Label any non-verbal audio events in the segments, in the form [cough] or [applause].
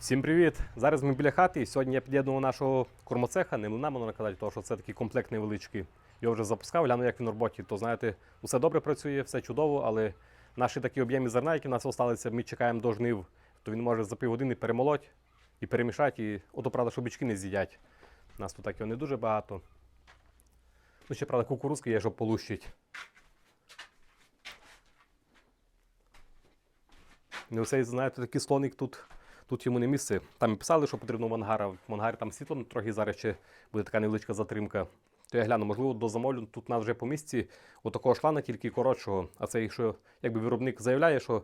Всім привіт! Зараз ми біля хати. і Сьогодні я під'єднував нашого кормоцеха, не млина, можна казати, тому що це такий комплект невеличкий. Його вже запускав, гляну, як він в роботі. То знаєте, усе добре працює, все чудово, але наші такі об'єми зерна, які в нас залишилися, ми чекаємо до жнив, то він може за півгодини перемолоть і перемішати. І ото, правда, що бички не з'їдять. У нас тут так його не дуже багато. Ну, ще, правда, кукурузки є, щоб полущить. Не оцей, знаєте, такий слоник тут, тут йому не місце. Там писали, що потрібно в ангара. В ангарі там світло трохи зараз ще буде така невеличка затримка. То я гляну, можливо, до замовлю тут у нас вже по місці отакого шлана, тільки коротшого. А це якщо якби виробник заявляє, що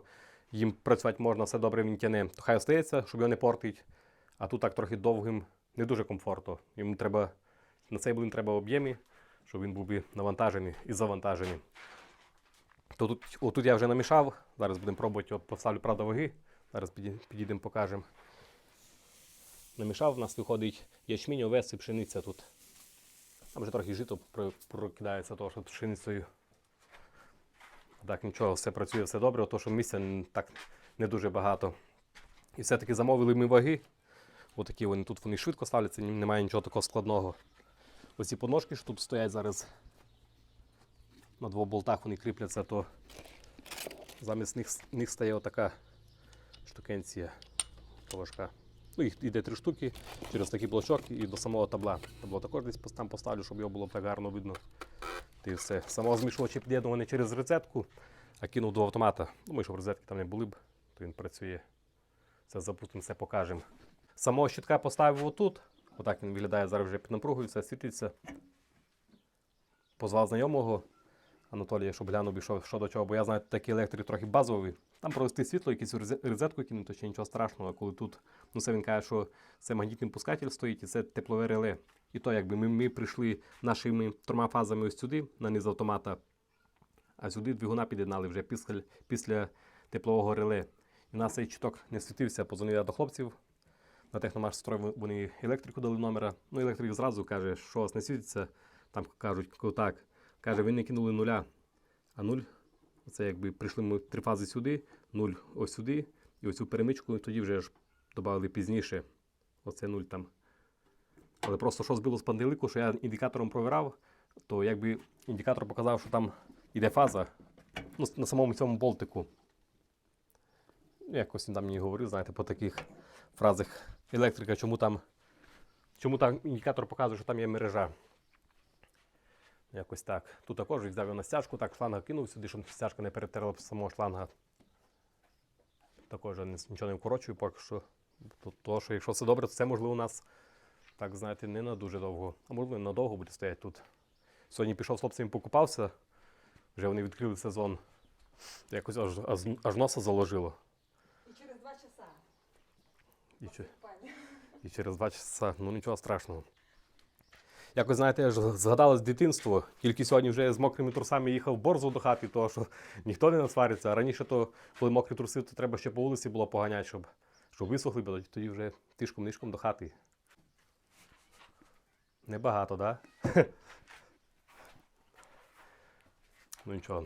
їм працювати можна, все добре він тяне, то хай остається, щоб його не портить. А тут так трохи довгим, не дуже комфортно. Йому треба на цей блин треба об'єми, щоб він був би навантажений і завантажений. То тут, отут я вже намішав. Зараз будемо пробувати, поставлю, правда, ваги. Зараз підійдемо, покажемо. Намішав, у нас виходить ячмінь, овес і пшениця тут. Там вже трохи жито прокидається, того, що пшеницею. Так, нічого, все працює, все добре, то що місця так не дуже багато. І все-таки замовили ми ваги. Отакі вони тут вони швидко ставляться, немає нічого такого складного. Оці подножки, що тут стоять зараз на двох болтах вони кріпляться, то замість них, них стає отака штукенція важка. Ну, їх йде три штуки через такий блочок і до самого табла. Табло також десь там поставлю, щоб його було гарно видно. І все. Самого змішувача під'єднуваний через розетку, а кинув до автомата. Думаю, що в розетки там не були б, то він працює. Це запустимо, все покажемо. Самого щитка поставив отут. Отак він виглядає зараз вже під напругою, все світиться. Позвав знайомого Анатолія, щоб глянув, що, що до чого, бо я знаю, такий електрик трохи базовий. Там провести світло, розе- розетку кинути, ще нічого страшного. Коли тут, ну це він каже, що це магнітний пускатель стоїть і це теплове реле. І то, якби ми, ми прийшли нашими трьома фазами ось сюди, на низ автомата, а сюди двигуна під'єднали вже після, після теплового реле. І в нас цей чіток не світився, позвонив я до хлопців. На техномаш строй вони електрику дали номера. Ну, електрик зразу каже, що у вас не світиться. Там кажуть, «Ко- так. Каже, ви не кинули нуля. А нуль, це якби прийшли ми три фази сюди, нуль ось сюди, і оцю перемичку тоді вже ж додали пізніше. Оце нуль там. Але просто що збило з панделику, що я індикатором провірав, то якби індикатор показав, що там йде фаза ну, на самому цьому болтику. Якось він там мені говорив, знаєте, по таких фразах електрика, чому там, чому там індикатор показує, що там є мережа. Якось так. Тут також взяв його на стяжку, так шланга кинув сюди, щоб стяжка не перетерла самого шланга. Також нічого не вкорочую поки що. Тут що якщо все добре, то це можливо у нас, так знаєте, не на дуже довго. А можливо, надовго буде стояти тут. Сьогодні пішов з хлопцями покупався, вже вони відкрили сезон. Якось аж, аж, аж носа заложило. І через два часа. І, і через два часа, ну нічого страшного. Якось, знаєте, я ж згадалось дитинство, тільки сьогодні вже з мокрими трусами їхав борзо до хати, тому що ніхто не насвариться. А раніше, то, коли мокрі труси, то треба ще по вулиці було поганяти, щоб, щоб висохли, бо тоді вже тишком-нишком до хати. Небагато, так? Да? [laughs] ну нічого.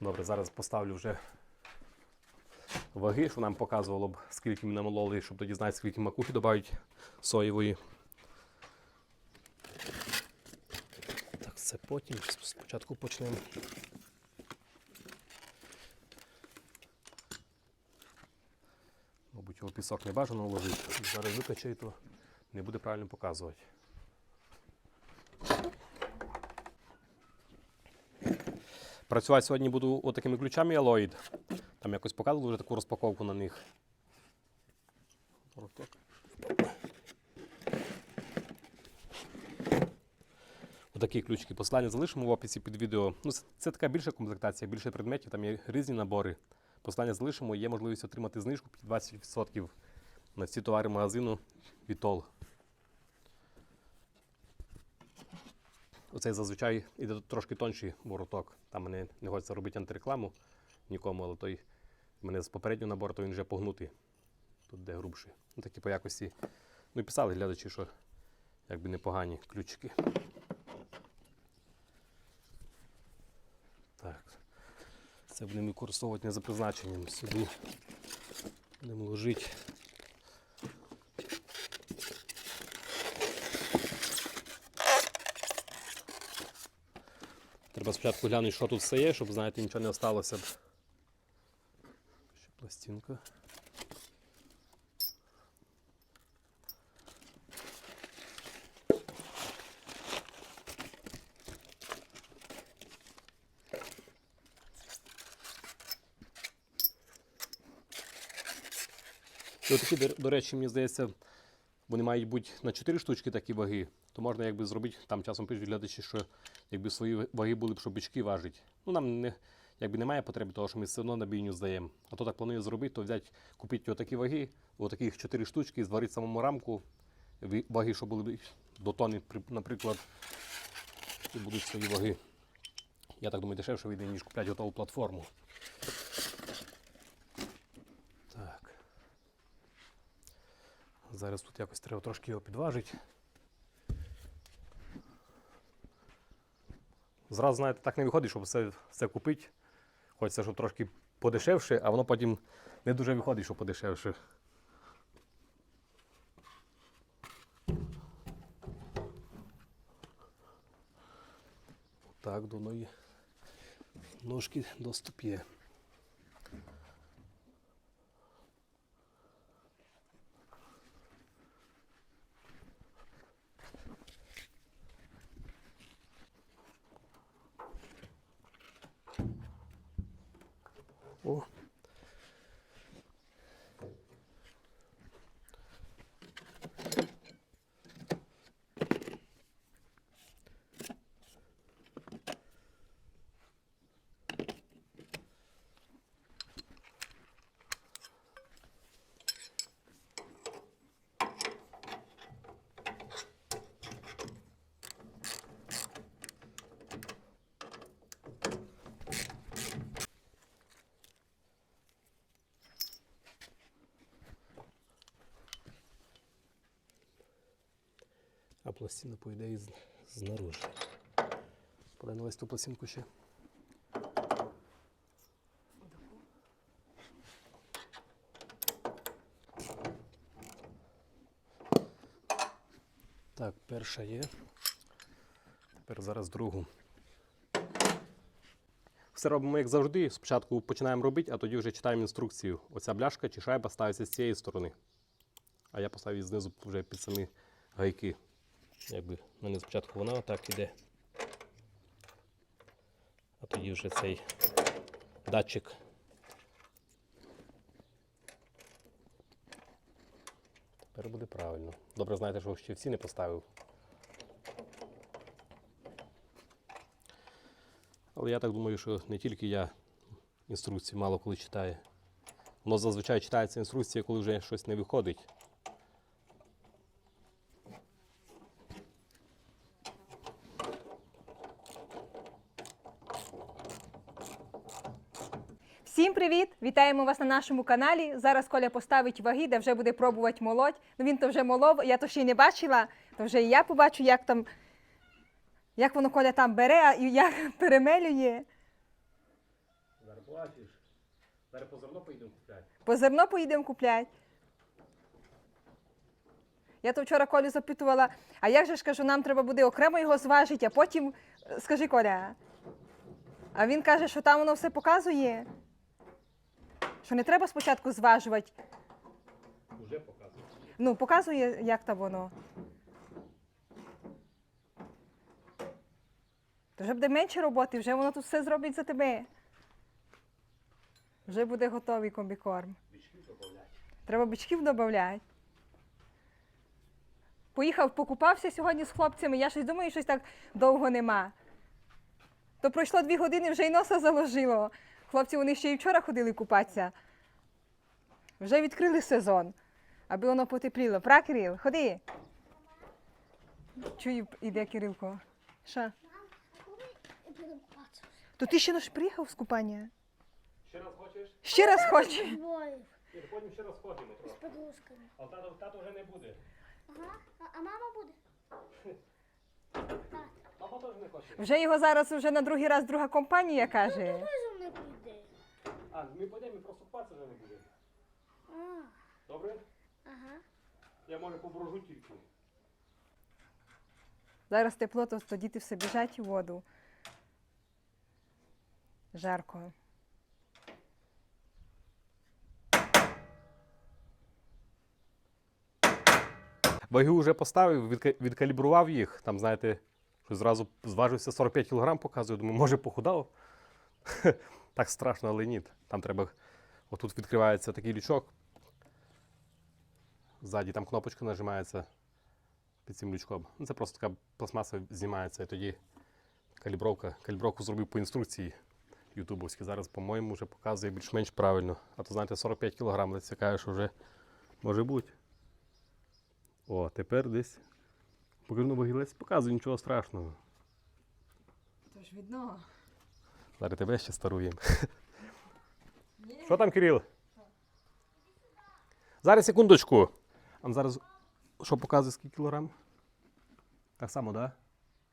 Добре, зараз поставлю вже ваги, що нам показувало б, скільки ми намололи, щоб тоді знати, скільки макухи додають соєвої. Так, це потім. Спочатку почнемо. Мабуть, його пісок не бажано вложити. Зараз викачаю, то не буде правильно показувати. Працювати сьогодні буду отакими ключами Alloyd. Там якось показували вже таку розпаковку на них. Отак. Отакі ключики посилання залишимо в описі під відео. Ну, це, така більша комплектація, більше предметів, там є різні набори. Посилання залишимо, є можливість отримати знижку під 20% на всі товари магазину Вітол. Оцей зазвичай іде трошки тонший вороток. Там мене не хочеться робити антирекламу нікому, але той мене з попереднього набору, то він вже погнутий. Тут де грубший. Ну, такі по якості. Ну і писали глядачі, що якби непогані ключики. Це будемо використовувати не за призначенням. Сюди будемо ложити. Треба спочатку глянути, що тут все є, щоб знаєте, нічого не залишилося. Ще пластинка. І отакі, до- речі, мені здається, вони мають бути на 4 штучки такі ваги, то можна якби зробити, там часом пишуть глядачі, що якби свої ваги були б, щоб бички важить. Ну нам не, якби немає потреби, того, що ми все одно на бійню здаємо. А то так планую зробити, то взяти, купити отакі ваги, отаких 4 штучки, зварити самому рамку, ваги, що були б до тони, наприклад, і будуть свої ваги. Я так думаю, дешевше вийде, ніж купляти готову платформу. Зараз тут якось треба трошки його підважити. Зразу, знаєте, так не виходить, щоб все, все купити. Хочеться, щоб трошки подешевше, а воно потім не дуже виходить, що подешевше. Так, до ноги. Ножки доступ є. О. А пластина, по ідеї, з- знаружи. Подай на ту пластинку ще. Так, перша є. Тепер зараз другу. Все робимо як завжди. Спочатку починаємо робити, а тоді вже читаємо інструкцію. Оця бляшка чи шайба ставиться з цієї сторони. А я поставив її знизу вже під самі гайки. Якби в мене спочатку вона отак іде. А тоді вже цей датчик. Тепер буде правильно. Добре, знаєте, що ще всі не поставив. Але я так думаю, що не тільки я інструкції мало коли читаю. Воно зазвичай читається інструкція, коли вже щось не виходить. Всім привіт! Вітаємо вас на нашому каналі. Зараз Коля поставить ваги, де вже буде пробувати молоть. Ну він то вже молов, я то ще й не бачила, то вже і я побачу, як там, як воно Коля там бере, а як [laughs] перемелює. Зараз. Зараз по зерно поїдемо купляти. По зерно поїдемо купляти. Я то вчора Колю запитувала, а як же ж кажу, нам треба буде окремо його зважити, а потім скажи Коля. А він каже, що там воно все показує. Що не треба спочатку зважувати. Уже показує. Ну, показує, як там воно. То вже буде менше роботи, вже воно тут все зробить за тебе. Вже буде готовий комбікорм. Бичків додавляти. Треба бичків додати. Поїхав, покупався сьогодні з хлопцями. Я щось думаю, щось так довго нема. То пройшло дві години, вже й носа заложило. Хлопці вони ще й вчора ходили купатися. Вже відкрили сезон, аби воно потепліло. Пра, Кирил, ходи. Чую, іде Кирилко. Що? То ти ще не ж приїхав з купання? Ще раз хочеш? Ще раз хочеш? Ні, потім ще раз ходимо з трохи. подружками. А тато, тато вже не буде. Ага. А, а мама буде? [laughs] Мама теж не хоче. Вже його зараз вже на другий раз друга компанія каже. Зо мною піде? А, ми підемо, ми просто купатися вже не будемо. А, Добре? ага. Я може поброжу тільки. Зараз тепло, то, то діти все біжать у воду. жарко. Ваги вже поставив, відка- відкалібрував їх. Там, знаєте, що зразу зважився 45 кг, показує. Думаю, може похудав. [laughs] так страшно, але ні. Там треба. Отут відкривається такий лючок. Ззаді там кнопочка нажимається під цим лючком. Ну, це просто така пластмаса знімається і тоді калібровка. Калібровку зробив по інструкції ютубовській. Зараз, по-моєму, вже показує більш-менш правильно. А то, знаєте, 45 кг, але це каже, що вже може бути. О, тепер десь. Покажу вагілець, показує нічого страшного. Тож видно. Зараз тебе ще старуємо. Що там, Кирил? Зараз секундочку. А зараз що показує скільки кілограм? Так само, так?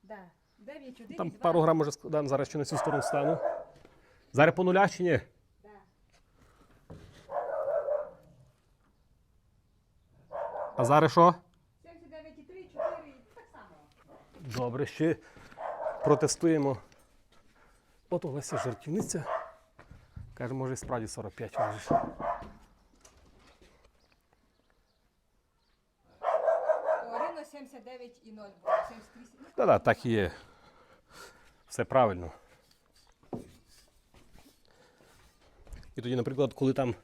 Да? Да. 9, 1, Там пару грам може складаємо, зараз ще на цю сторону стану. Зараз по нулях чи ні? Да. А зараз що? 79,3, 4, так само. Добре, ще протестуємо. От Олеся жартівниця. Каже, може і справді 45 важиш. Рівно 79 і 0 було. 78. Та-да, так і є. Все правильно. І тоді, наприклад, коли там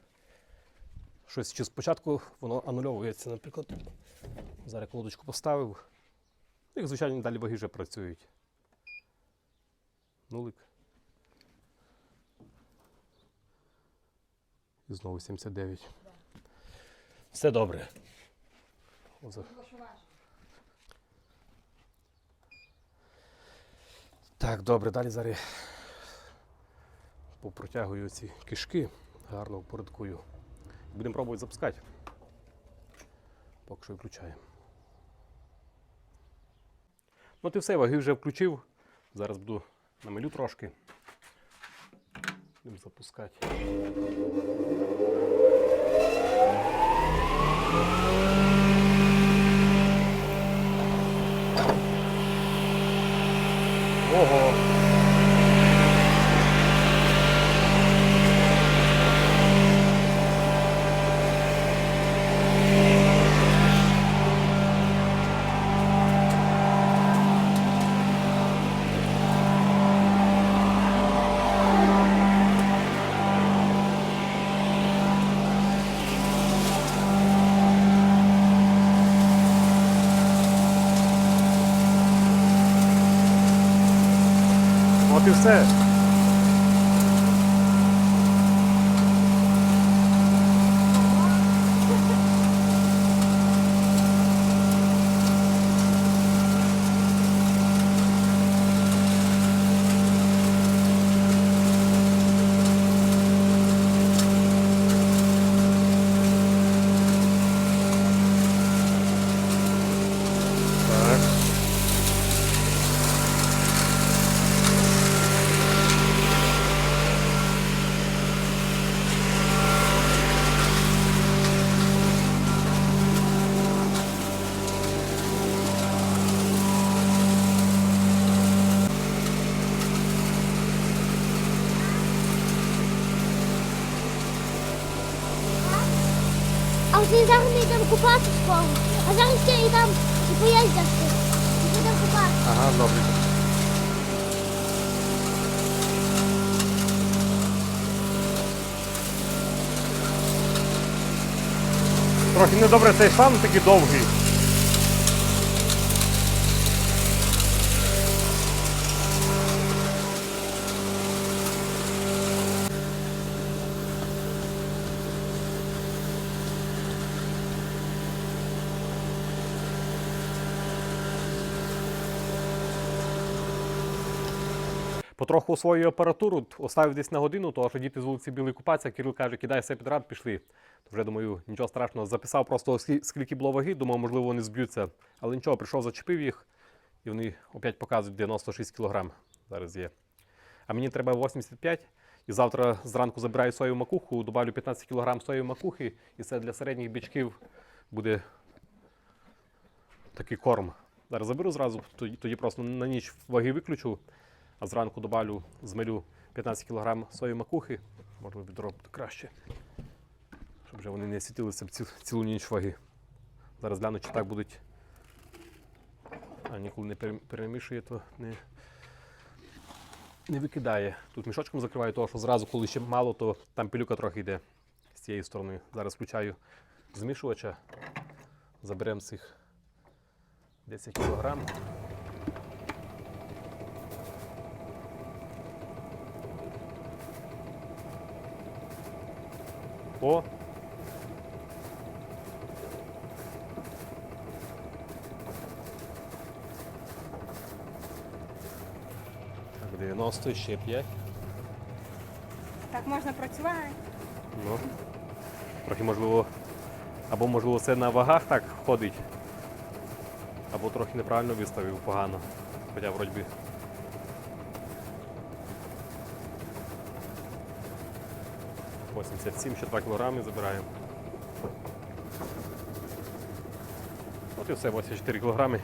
щось чи спочатку воно анульовується, наприклад, зараз колодочку поставив. Як звичайно, далі ваги вже працюють. Нулик. І знову 79. Все добре. Так, добре, далі зараз попротягую ці кишки, гарно впорядкую. Будемо пробувати запускати. Поки що виключаємо. Ну, ти все, ваги вже включив. Зараз буду намилю трошки. Будемо запускати. От і все. Так. А ти зараз не йдемо скоро. А зараз ще там і поїздити. І будемо. Ага, добре. Трохи недобре цей шланг такий довгий. Потроху освоюю апаратуру, оставив десь на годину, тому що діти з вулиці Білий купаться. Кирил каже, кидай все підряд, пішли. То вже думаю, нічого страшного. Записав просто скільки було ваги, думав, можливо, вони зб'ються. Але нічого, прийшов, зачепив їх, і вони опять показують 96 кг. Зараз є. А мені треба 85. І завтра зранку забираю соєву макуху, добавлю 15 кг соєвої макухи, і це для середніх бичків буде такий корм. Зараз заберу зразу, тоді просто на ніч ваги виключу, а зранку добавлю, змелю 15 кг сої макухи. Можна відро буде краще. Щоб вже вони не світилися ці- цілу ніч ваги. Зараз гляну, чи так будуть. А ніколи не перемішує, то не, не викидає. Тут мішочком закриваю, того, що зразу, коли ще мало, то там пилюка трохи йде з цієї сторони. Зараз включаю змішувача. Заберемо цих 10 кг. О! Так, 90 ще 5. Так можна працювати. Ну. Трохи можливо. Або можливо це на вагах так ходить. Або трохи неправильно виставив погано. Хоча вроді «87, ще 2 кілограми забираємо. От і все, 84 кілограми.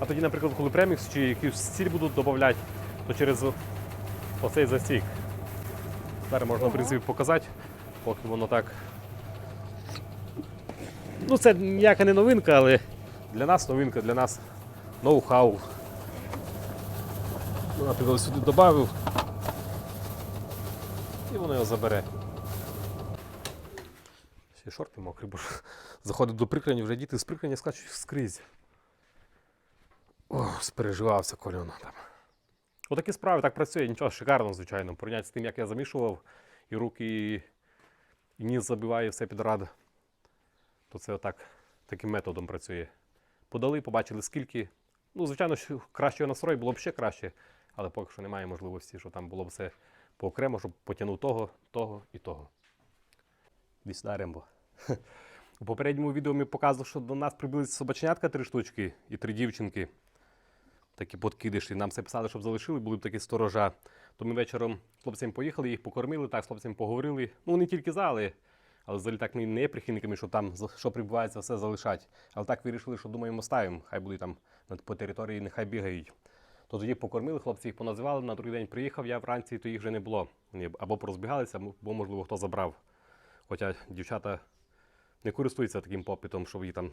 А тоді, наприклад, коли премікс чи якусь сіль будуть додавати, то через оцей засік. Зараз можна, в принципі, показати, поки воно так. Ну, це ніяка не новинка, але для нас новинка, для нас ноу-хау. Наприклад, сюди додав. І воно його забере. Ще шорти мокрі, бо заходить до прикрані, вже діти з прикрані скачуть скрізь. О, спереживався кольоно там. Отакі справи так працює, нічого шикарно, звичайно. Порівняти з тим, як я замішував, і руки, і, ніс забиває все під рад. То це отак, таким методом працює. Подали, побачили скільки. Ну, звичайно, що кращого настрою було б ще краще, але поки що немає можливості, що там було б все поокремо, щоб потягнув того, того і того. Десь на Рембо. У попередньому відео ми показували, що до нас прибилися собаченятка три штучки і три дівчинки. Такі подкидиші. Нам все писали, щоб залишили, були б такі сторожа. То ми вечором з хлопцями поїхали, їх покормили, так, з хлопцями поговорили. Ну, не тільки зали, але взагалі так ми не є прихильниками, що там що прибувається, все залишать. Але так вирішили, що думаємо, ставимо. Хай будуть там по території, нехай бігають. То тоді покормили, хлопці їх поназивали. На другий день приїхав я вранці, то їх вже не було. Або порозбігалися, або, можливо, хто забрав. Хоча дівчата не користуються таким попитом, що її там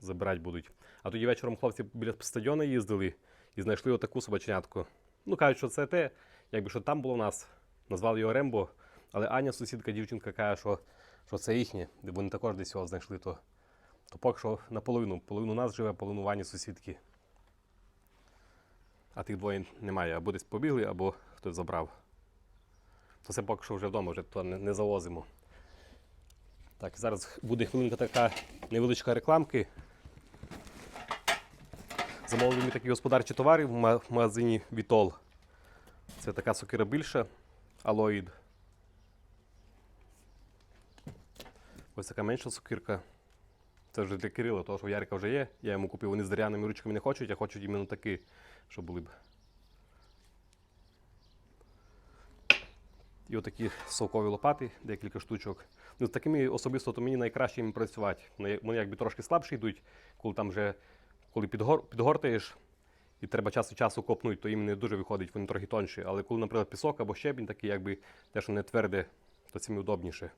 забирати будуть. А тоді вечором хлопці біля стадіону їздили і знайшли отаку собаченятку. Ну, кажуть, що це те, якби що там було у нас, назвали його Рембо, але Аня, сусідка, дівчинка, каже, що, що це їхнє, де вони також десь його знайшли, то, то поки що наполовину. Половину нас живе, половину в Ані сусідки. А тих двоє немає. Або десь побігли, або хтось забрав. То це поки що вже вдома, вже то не, не завозимо. Так, зараз буде хвилинка така невеличка рекламки. Замовили такі господарчі товари в магазині Вітол. Це така сокира більша, алоїд. Ось така менша сокирка. Це вже для Кирила, того що в Ярика вже є. Я йому купив, вони з дерев'яними ручками не хочуть, а хочуть іменно такі, щоб були б. І отакі совкові лопати, декілька штучок. Ну, з такими особисто то мені найкраще їм працювати. Вони якби трошки слабші йдуть, коли там вже коли підгор, підгортаєш і треба час від часу копнути, то їм не дуже виходить, вони трохи тонші. Але коли, наприклад, пісок або щебінь такий, якби те, що не тверде, то цим удобніше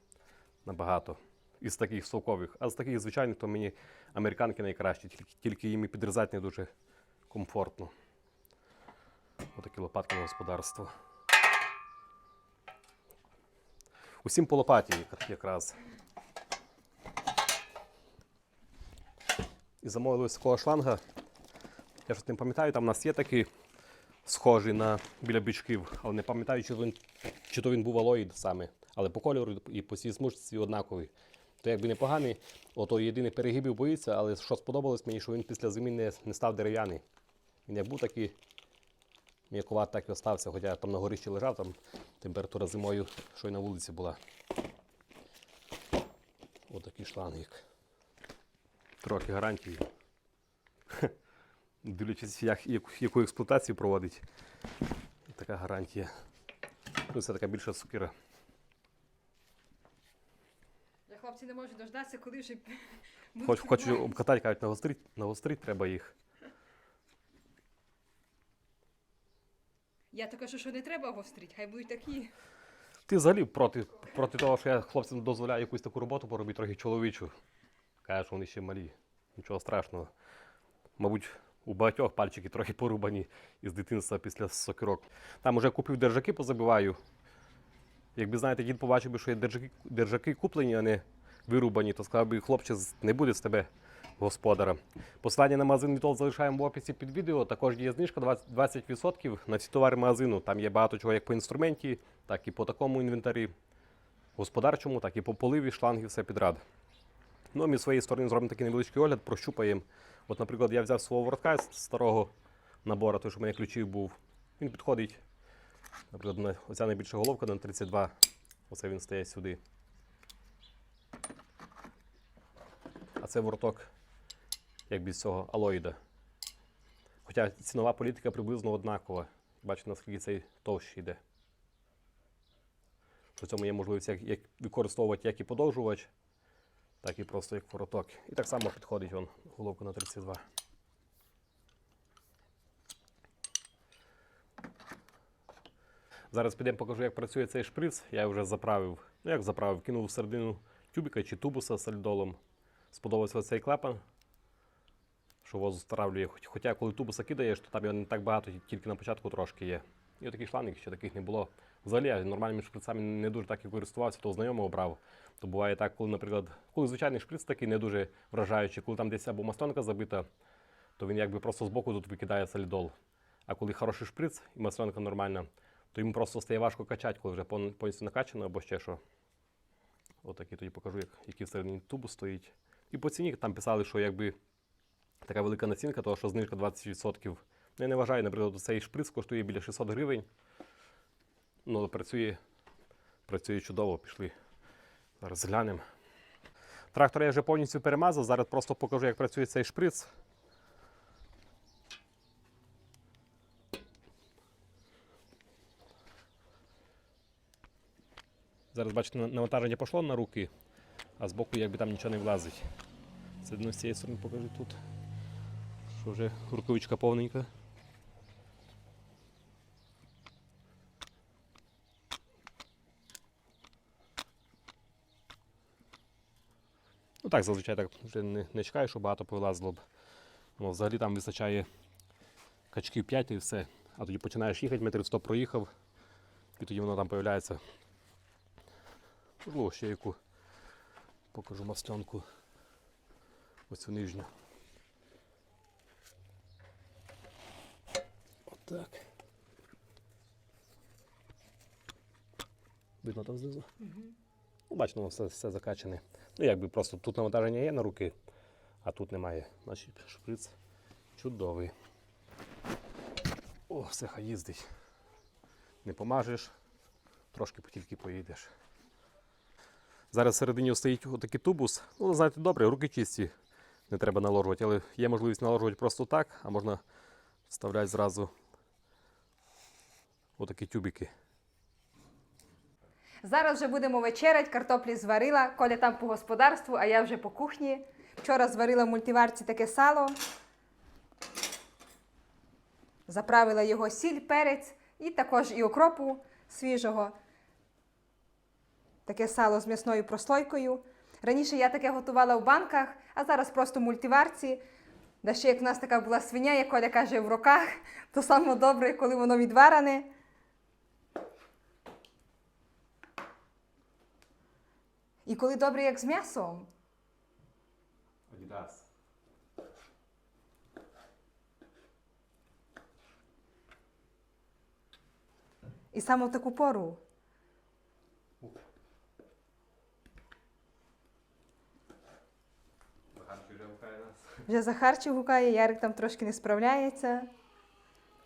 набагато. Із таких совкових. А з таких звичайних, то мені американки найкращі, тільки, тільки їм і підрізати не дуже комфортно. Отакі лопатки на господарство. Усім по лопаті якраз. І замовили ось такого шланга. Я ж не пам'ятаю, там у нас є такий схожий на біля бичків, але не пам'ятаю, чи, чи то він був алоїд саме. Але по кольору і по цій смужці однаковий. То якби непоганий, ото єдиний перегибів боїться, але що сподобалось мені, що він після зими не, не став дерев'яний. Він як був такий м'якуват, так і остався, хоча там на горищі лежав, там температура зимою, що й на вулиці була. Отакий шлангик. Трохи гарантії. Дивлячись, як, яку, експлуатацію проводить. Така гарантія. Ну, це така більша сукира. Для Хлопці не можуть дождатися, коли вже [laughs] будуть Хоч, хочу фільмувати. обкатати, кажуть, нагострить, нагострить треба їх. Я то кажу, що не треба гострить, хай будуть такі. Ти взагалі проти, проти того, що я хлопцям дозволяю якусь таку роботу поробити, трохи чоловічу. Кажеш, вони ще малі. Нічого страшного. Мабуть, у багатьох пальчики трохи порубані із дитинства після сокирок. Там уже купив держаки, позабиваю. Якби знаєте, дід побачив би, що є держаки, держаки куплені, а не вирубані, то сказав би, хлопче, не буде з тебе господара. Посилання на магазин Вітол залишаємо в описі під відео. Також є знижка 20%, 20% на ці товари магазину. Там є багато чого як по інструменті, так і по такому інвентарі господарчому, так і по поливі, шланги, все підряд. Ну, ми з своєї сторони зробимо такий невеличкий огляд, прощупаємо. От, наприклад, я взяв свого воротка з старого набору, той, що в мене ключів був. Він підходить. Наприклад, на, оця найбільша головка на 32. Оце він стає сюди. Це вороток, як без цього алоїда. Хоча цінова політика приблизно однакова. Бачите, наскільки цей товщий йде. При цьому є можливість як, як використовувати як і подовжувач, так і просто як вороток. І так само підходить вон головка на 32. Зараз підемо покажу, як працює цей шприц. Я вже заправив. Ну як заправив? Кинув всередину тюбика чи тубуса з сальдолом. Сподобався цей клапан, що воздух стравлює. Хоча коли тубуса кидаєш, то там його не так багато, тільки на початку трошки є. І отакий шланг, ще таких не було. Взагалі я нормальними шприцами не дуже так і користувався, то знайомого брав. То буває так, коли, наприклад, коли звичайний шприц такий не дуже вражаючий, коли там десь або мастонка забита, то він якби просто збоку тут викидає солідол. А коли хороший шприц і масленка нормальна, то йому просто стає важко качати, коли вже повністю накачано або ще що. Отакий тоді покажу, як, який всередині тубус стоїть. І по ціні там писали, що якби така велика націнка, того що знижка 20%. Ну, я не вважаю, наприклад, цей шприц коштує біля 600 гривень. Ну, працює, працює чудово, пішли. Зараз глянемо. Трактор я вже повністю перемазав. Зараз просто покажу, як працює цей шприц. Зараз, бачите, навантаження пішло на руки, а з боку якби там нічого не влазить. Це ну, з цієї сторони покажу тут. Що вже рукавичка повненька. Ну так, зазвичай так вже не, не чекаю, що багато повилазило б. Ну, взагалі там вистачає качків 5 і все. А тоді починаєш їхати, метрів 100 проїхав, і тоді воно там з'являється. Можливо, ще яку покажу мастянку. Оцю нижню. Отак. Видно там знизу? Ну, бачно, все, все закачане. Ну, якби просто тут навантаження є на руки, а тут немає. Значить, шприц чудовий. О, все хай їздить. Не помажеш, трошки тільки поїдеш. Зараз всередині стоїть отакий тубус. Ну, знаєте, добре, руки чисті, не треба наложувати, але є можливість наложувати просто так, а можна вставляти зразу отакі тюбики. Зараз вже будемо вечерять, картоплі зварила, Коля там по господарству, а я вже по кухні. Вчора зварила в мультиварці таке сало. Заправила його сіль, перець і також і окропу свіжого. Таке сало з м'ясною прослойкою. Раніше я таке готувала в банках, а зараз просто в мультиварці. Да ще як в нас така була свиня, як Коля каже, в руках, [laughs] то саме добре, коли воно відварене. І коли добре, як з м'ясом. Адідас. І саме в таку пору. Вже Захарчик гукає, Ярик там трошки не справляється.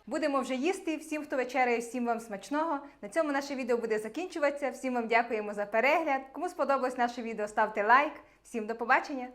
Будемо вже їсти. Всім, хто вечеряє, всім вам смачного. На цьому наше відео буде закінчуватися. Всім вам дякуємо за перегляд. Кому сподобалось наше відео, ставте лайк. Всім до побачення!